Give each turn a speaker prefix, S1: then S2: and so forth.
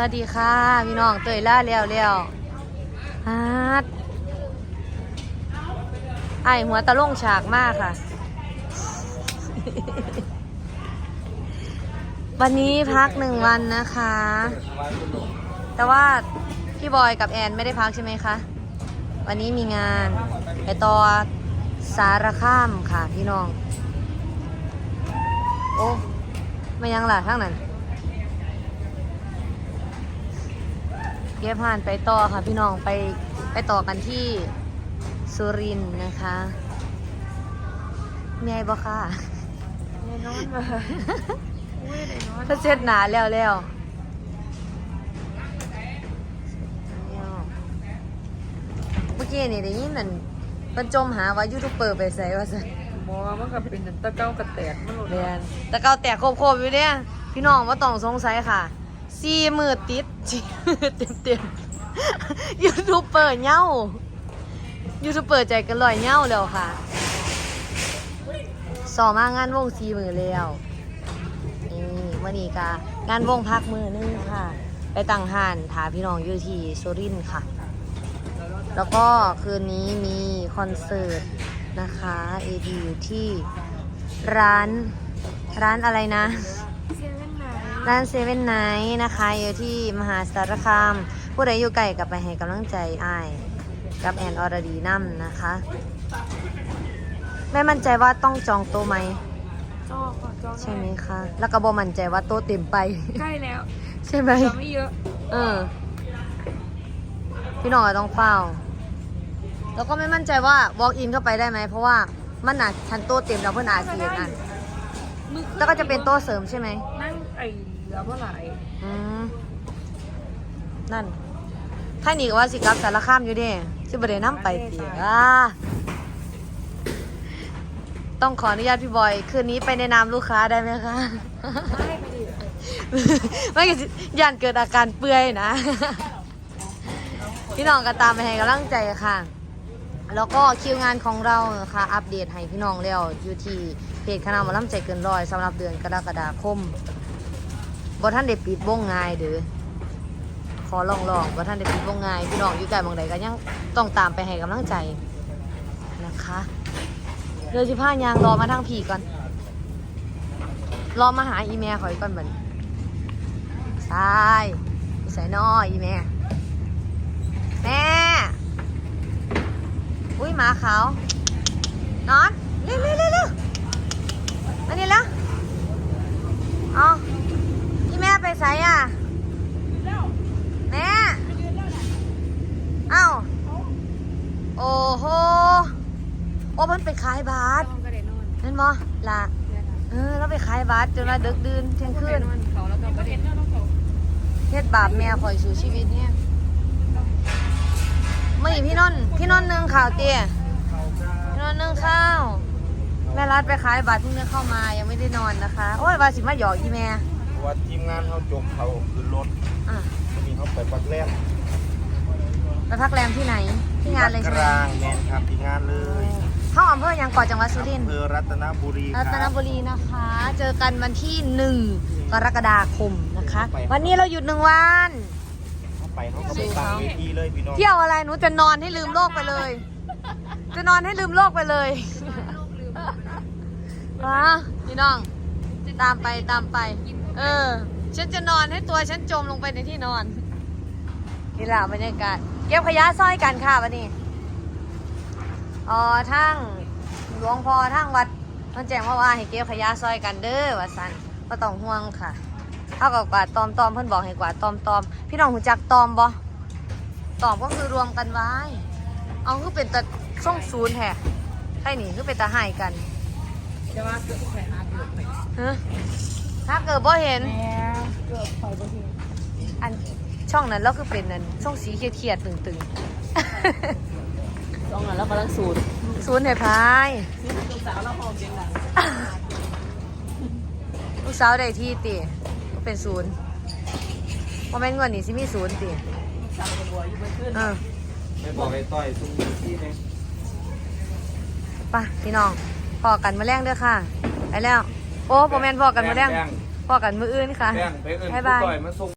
S1: วัสดีค่ะ พี่น้องเตยล่าแล้วแล้วฮาดไอหัวตะลงฉากมากค่ะ วันนี้พักหนึ่งวันนะคะ แต่ว่าพี่บอยกับแอนไม่ได้พักใช่ไหมคะ วันนี้มีงานไปต่อสารข้ามค่ะพี่น้อง โอ้มายังล่ะทั้งนั้น เดี๋ยวผ่านไปต่อค่ะพี่น้องไปไปต่อกันที่สุรินทร์นะคะเมียบ่ค่ะ
S2: แน่นอนว่ะอุ้ยแน่นอน
S1: ก็เช็ดหนาแล้วแล้วเมื่อกี้นี่ได้ยินนั่นเพิ่นจมหาว่ายูทูบเบอร์ไปใส่ว่าซั่น
S2: หมอมันก็เป็นตะเก้ากระแตกมันหลุด
S1: เรียนแต่เกาแตกโคบๆอยู่เนี่ยพี่น้องว่าต้องสงสัยค่ะ สี่มือติดสี่มือเต็มเต็มยูทูบเบอร์เหย้ายูทูบเบอร์ใจกันลอยเหย้าแล้วค่ะสอมางานวงสี่มือแล้วนี่วันนี้กางานวงพักมือนึงค่ะ ไปตั้งหานถาพี่น้องอยู่ที่สุรินค่ะ แล้วก็คืนนี้มีคอนเสิร์ตนะคะเอดีอยู่ที่ร้านร้านอะไรนะ ร้านเซเว่นไนท์นะคะ อยู่ที่มหาสารคาม ผู้ใดอยู่ไกลกับไปให้กำลังใจอ้ายกับแอนอรดีนั่มนะคะไม่มั่นใจว่าต้องจองโต๊ะไหม
S2: จอก่อนจอ
S1: ใช่ไหมคะ แล้วก็บอมั่นใจว่าโต๊ะเต็มไป
S2: ใกล้แล้ว
S1: ใช่ไหม
S2: จะไม่เยอะ
S1: เออ พี่น้องก็ต้องเฝ้า แล้วก็ไม่มั่นใจว่า walk in เข้าไปได้ไหม เพราะว่ามันอาจชั้นโต๊ะเต็มแล้วเพื่อนอาจเสียนั่น
S2: มือ
S1: แล้วก็จะเป็นโต๊ะเสริมใช่ไหม
S2: นั่งไอ้ เหลือเมื่อไหร่
S1: อืมนั่นถ้าหนีก็ว่าสิกลับสารข้ามอยู่เด้สิบเดน้ำไปเตียอ่าต้องขออนุญาตพี่บอย คืนนี้ไปในนามลูกค้าได้ไหมคะ
S2: ไม่ไปดิ
S1: ไม่ก็สิย่านเกิดอาการเปื่อยนะ พี่น้องก็ตามไปให้กำลังใจค่ะ แล้วก็คิวงานของเราค่ะ อัปเดตให้พี่น้องแล้วอยู่ที่เพจคณะหมอลำใจเกินร้อยสำหรับเดือนกรกฎาคม บ่ท่านได้ปิดวงง่ายเด้อขอลองลองบ่ท่านได้ปิดวงง่ายพี่น้องอยู่ไกลบางใดก็ยังต้องตามไปให้กำลังใจนะคะเดี๋ยวสิพายางรอมาทางผีก่อน รอมาหาอีเมลขอยก่อนบัดนใช่ใส่น้อยอีเมลแม่ อุ้ยหมาขาวนอนเร็วเร็วเร็วเร็วมานี่แล้วเอาพี่แม่ไปใส่อะ แม่ เอ้า โอ้โห โอ้มัน ไปขายบาส
S2: นอนก็ได้นอน
S1: นั่นมอล่ะเออแล้วไปขายบาสจนมาดึกดื่นเที่ยงคืน
S2: นอนเขาแล้วก็ประเด็น
S1: เฮ็ดบาปแม่ข่อยสู่ชีวิตเนี่ยไม่พี่นนท์พี่นนท์นึ่งข่าวเตี้ยพี่นนท์นึ่งข้าวแม่รัดไปขายบาทเพิ่งได้เข้ามายังไม่ได้นอนนะคะ โอ้ยบาสิมาหยอกอีแม่
S3: เพราะว่าทีมงานเขาจบเขาขึ้นรถ
S1: อะ
S3: วันนี้เขาไปปักแรม
S1: ไปพักแรมที่ไหนที่งานเลย
S3: ก
S1: ใช่ไหม
S3: ลางแมนครับที่งานเลย
S1: เข้าอำเภอยังเกาะจังหวัดสุรินท
S3: อำ
S1: ร์
S3: เภอรัตนบุรีค
S1: รั
S3: รับ
S1: ตนบุรีนะคะ เจอกันวันที่หนึ่งกรกฎาคมนะคะ วันนี้เราหยุดหนึ่งวัน
S3: เขาไปเขาก็ไปตั้งเวทีเลยพี่น้อง
S1: เที่ยวอะไรหนูจะนอนให้ลืมโลกไปเลย จะนอนให้ลืมโลกไปเลยว้าพี่น้อง ตามไปตามไป เออ ฉันจะนอนให้ตัวฉันจมลงไปในที่นอน นี่แหละบรรยากาศ เก็บขยะซอยกันค่ะวันนี้ อ๋อทั้งหลวงพ่อทั้งวัดมันแจ้งมาว่าให้เก็บขยะซอยกันเด้อว่าสันก็ต้องห่วงค่ะเท่ากับกวาดตอมตอมเพื่อนบอกให้กวาดตอมตอมพี่น้องหูจักตอมบ่ตอบก็คือรวมกันไว้ เอาคือเป็นตะช่องศูนย์แท้ใช่นี่คือเป็นตาหายกัน
S2: จะว่าเกิดแผลหาเกิดไป
S1: ฮะถ้าเกิดบ่เห็น
S2: แม่เกิดไฟบางที
S1: อันช่องนั้นเราคือเป็นนั่นช่องสีเขียดๆตึง
S2: ต้องอะแล้วกำลังสูด
S1: ๆศูนย์ให้พาย
S2: นี่ลูกสาวเราหอมเสียงดัง
S1: ลูกสาวได้ที่ติก็เป็นศูนย์พอแม่นเงินนี่สิมีศูนย์ติ
S2: สาวบัวอยู่บนขึ้น
S1: เออ
S3: ไม่บอกไอ้ต้อยซุ้มที่นี่
S1: ไปพี่น้องพอกันมาแรงเด้อค่ะไปแล้ว โอ้พอแม่นพอกันมาแรง
S3: แป้ง
S1: พอกันมืออื่นค่ะ
S3: แป้งไปเอิญ
S1: บ๊ายบาย
S3: ต้อยมาส่ง